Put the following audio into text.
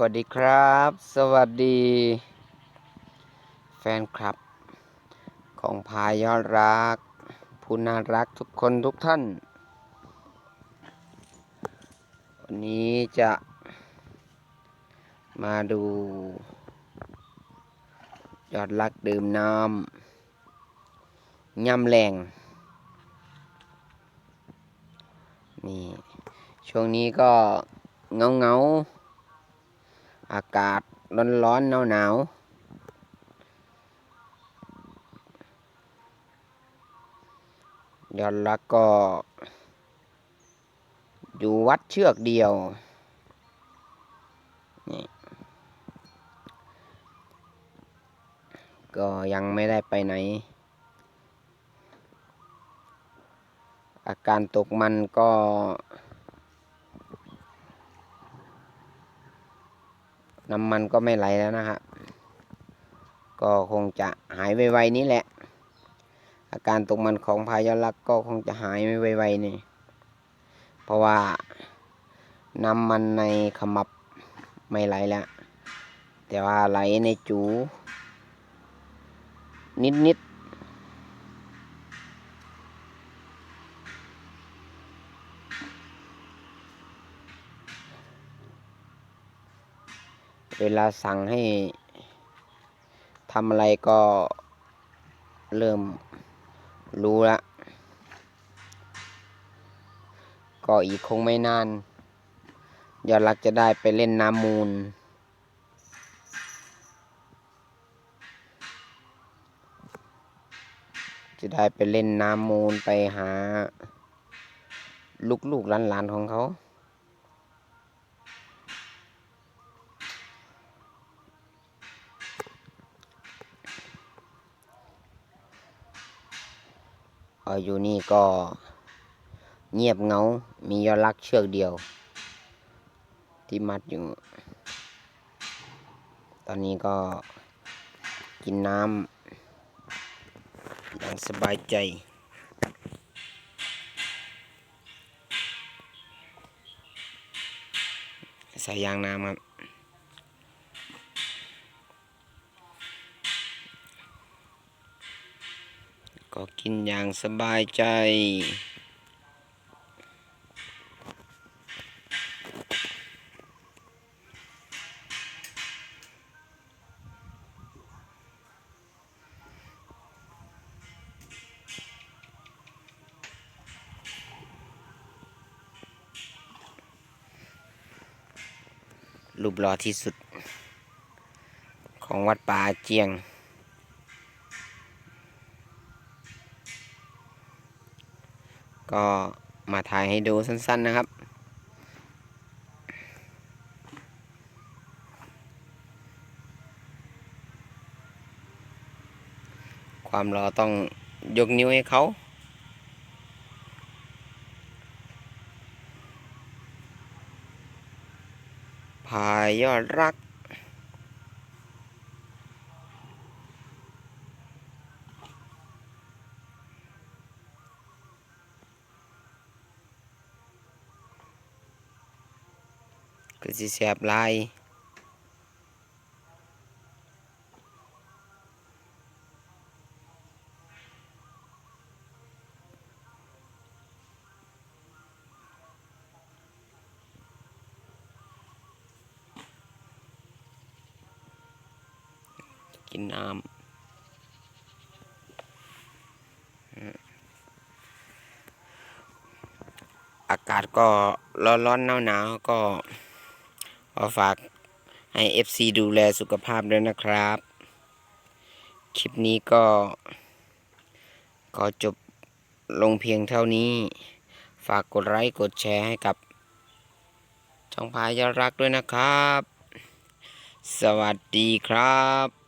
วัสดีครับ สวัสดี แฟนคลับ ของพายยอดรัก ผู้น่ารักทุกคนทุกท่าน วันนี้จะมาดู ยอดรักดื่มน้ำยำแรงนี่ ช่วงนี้ก็เงาเงา อากาศร้อนร้อนหนาวหนาวๆยอดรักก็ อยู่วัดเชือกเดียวนี่ก็ยังไม่ได้ไปไหน อาการตกมันก็ น้ำมันก็ไม่ไหลแล้วนะฮะก็คงจะหายไวๆนี้แหละ อาการตกมันของพายลักษ์ก็คงจะหายไม่ไวๆนี่ เพราะว่าน้ำมันในขมับไม่ไหลแล้ว แต่ว่าไหลในจู นิดๆ เวลาสั่งให้ทำอะไรก็เริ่มรู้ละ ก็อีกคงไม่นาน ยอดรักจะได้ไปเล่นน้ำมูล จะได้ไปเล่นน้ำมูลไปหา ลูกๆหลานๆของเขา ออยู่นี่ก็เงียบเงา มียอดรักเชือกเดียว ที่มัดอยู่ ตอนนี้ก็กินน้ำอย่างสบายใจใส่ยางน้ำครับ ก็กินอย่างสบายใจ รูปหล่อที่สุด ของวัดป่าเจียง ก็มาถ่ายให้ดูสั้น ๆนะครับ ความรอต้องยกนิ้วให้เขาพายยอดรัก คือสิแสบลายกินน้ำอากาศก็ร้อนร้อนหนาวหนาวๆก็ อฝากให้ FC ดูแลสุขภาพด้วยนะครับ คลิปนี้ก็ขอจบลงเพียงเท่านี้ ฝากกดไลค์กดแชร์ให้กับ ช่องพายารักด้วยนะครับ สวัสดีครับ